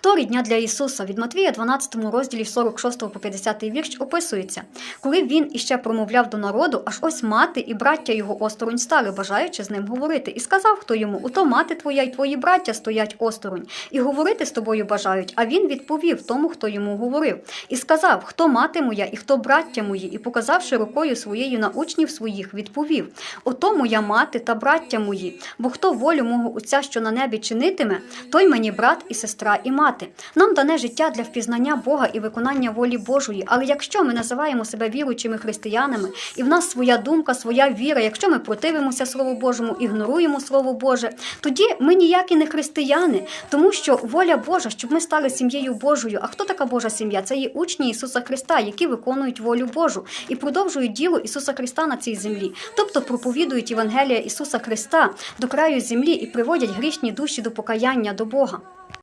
Хто рідня для Ісуса? Від Матвія 12 розділі 46 по 50 вірш описується. Коли він іще промовляв до народу, аж ось мати і браття його осторонь стали, бажаючи з ним говорити. І сказав хто йому: Ото мати твоя й твої браття стоять осторонь, і говорити з тобою бажають. А він відповів тому, хто йому говорив, і сказав: Хто мати моя і хто браття мої, і показавши рукою своєю на учнів своїх, відповів: Ото моя мати та браття мої, бо хто волю мого Отця, що на небі чинитиме, той мені брат і сестра і мати. Нам дане життя для впізнання Бога і виконання волі Божої. Але якщо ми називаємо себе віруючими християнами, і в нас своя думка, своя віра, якщо ми противимося Слову Божому, ігноруємо Слово Боже, тоді ми ніякі не християни, тому що воля Божа, щоб ми стали сім'єю Божою. А хто така Божа сім'я? Це є учні Ісуса Христа, які виконують волю Божу і продовжують діло Ісуса Христа на цій землі, тобто проповідують Євангелія Ісуса Христа до краю землі і приводять грішні душі до покаяння до Бога.